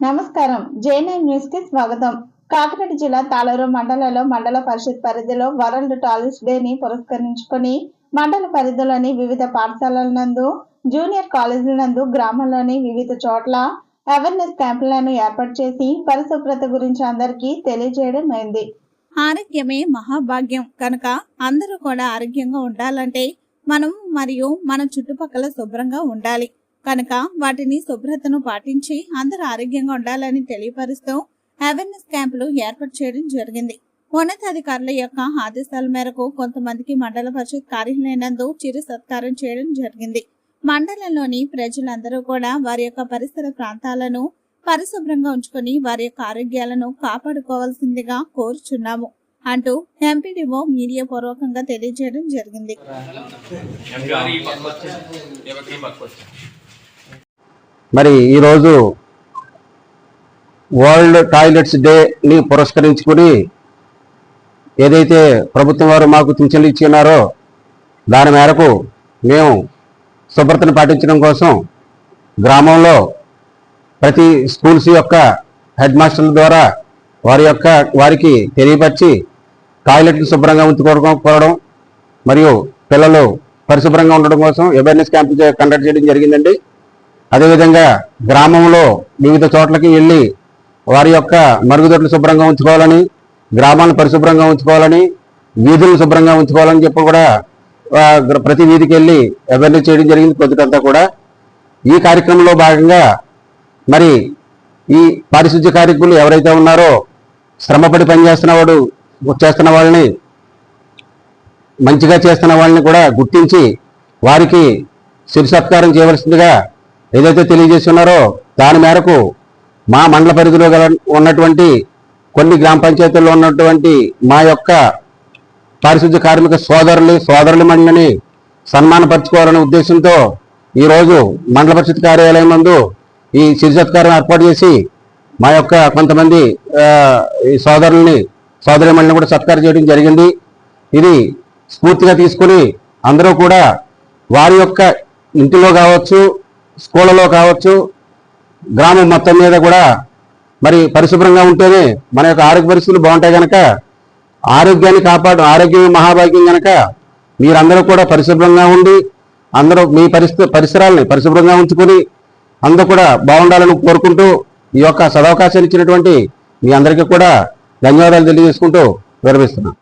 నమస్కారం. జేఎన్ఐ న్యూస్కి స్వాగతం. కాకినాడ జిల్లా తాళూరు మండలంలో మండల పరిషత్ పరిధిలో వరల్డ్ టాయిలెట్స్ డే ని పురస్కరించుకొని మండల పరిధిలోని వివిధ పాఠశాలల నందు జూనియర్ కాలేజీల నందు గ్రామంలోని వివిధ చోట్ల అవేర్నెస్ క్యాంపులను ఏర్పాటు చేసి పరిశుభ్రత గురించి అందరికీ తెలియజేయడం అయింది. ఆరోగ్యమే మహాభాగ్యం. కనుక అందరూ కూడా ఆరోగ్యంగా ఉండాలంటే మనం మరియు మన చుట్టుపక్కల శుభ్రంగా ఉండాలి. కనుక వాటిని శుభ్రతను పాటించి అందరూ ఆరోగ్యంగా ఉండాలని తెలియపరుస్తూ అవేర్నెస్ క్యాంపులు ఏర్పాటు చేయడం జరిగింది. ఉన్నతాధికారుల యొక్క ఆదేశాల మేరకు కొంతమందికి మండల పరిషత్ కార్యాలయనందు చిరు సత్కారం చేయడం జరిగింది. మండలంలోని ప్రజలందరూ కూడా వారి యొక్క పరిసర ప్రాంతాలను పరిశుభ్రంగా ఉంచుకొని వారి యొక్క ఆరోగ్యాలను కాపాడుకోవాల్సిందిగా కోరుచున్నాము అంటూ ఎంపీడీఓ మీడియా పూర్వకంగా తెలియజేయడం జరిగింది. మరి ఈరోజు వరల్డ్ టాయిలెట్స్ డేని పురస్కరించుకుని ఏదైతే ప్రభుత్వం వారు మాకు పింఛన్లు ఇచ్చినారో దాని మేరకు మేము శుభ్రతను పాటించడం కోసం గ్రామంలో ప్రతి స్కూల్స్ యొక్క హెడ్ మాస్టర్ల ద్వారా వారి యొక్క వారికి తెలియపరిచి టాయిలెట్లు శుభ్రంగా ఉంచుకోవడం మరియు పిల్లలు పరిశుభ్రంగా ఉండడం కోసం అవేర్నెస్ క్యాంపు కండక్ట్ చేయడం జరిగిందండి. అదేవిధంగా గ్రామంలో వివిధ చోట్లకి వెళ్ళి వారి యొక్క మరుగుదొడ్లు శుభ్రంగా ఉంచుకోవాలని గ్రామాలను పరిశుభ్రంగా ఉంచుకోవాలని వీధులను శుభ్రంగా ఉంచుకోవాలని చెప్పి కూడా ప్రతి వీధికి వెళ్ళి అవేర్నెస్ చేయడం జరిగింది. పొద్దుటంతా కూడా ఈ కార్యక్రమంలో భాగంగా మరి ఈ పారిశుద్ధ్య కార్యక్రమాలు ఎవరైతే ఉన్నారో శ్రమపడి పనిచేస్తున్న వాడు చేస్తున్న వాళ్ళని మంచిగా చేస్తున్న వాళ్ళని కూడా గుర్తించి వారికి శిరు సత్కారం చేయవలసిందిగా ఏదైతే తెలియజేస్తున్నారో దాని మేరకు మా మండల పరిధిలో ఉన్నటువంటి కొన్ని గ్రామ పంచాయతీల్లో ఉన్నటువంటి మా యొక్క పారిశుద్ధ్య కార్మిక సోదరులు సోదరుల మండలిని సన్మానపరచుకోవాలనే ఉద్దేశంతో ఈరోజు మండల పరిషత్ కార్యాలయం నందు ఈ శిరసత్కారం ఏర్పాటు చేసి మా యొక్క కొంతమంది ఈ సోదరుల్ని సోదరి మండలిని కూడా సత్కారం చేయడం జరిగింది. ఇది స్ఫూర్తిగా తీసుకుని అందరూ కూడా వారి యొక్క ఇంటిలో కావచ్చు స్కూళ్ళలో కావచ్చు గ్రామం మొత్తం మీద కూడా మరి పరిశుభ్రంగా ఉంటేనే మన యొక్క ఆరోగ్య పరిస్థితులు బాగుంటాయి కనుక ఆరోగ్యాన్ని కాపాడు ఆరోగ్యం మహాభాగ్యం కనుక మీరందరూ కూడా పరిశుభ్రంగా ఉండి అందరూ మీ పరిస్థితి పరిసరాలని పరిశుభ్రంగా ఉంచుకొని అందరూ కూడా బాగుండాలని కోరుకుంటూ ఈ యొక్క సదవకాశాన్ని ఇచ్చినటువంటి మీ అందరికీ కూడా ధన్యవాదాలు తెలియజేసుకుంటూ విరమిస్తున్నాను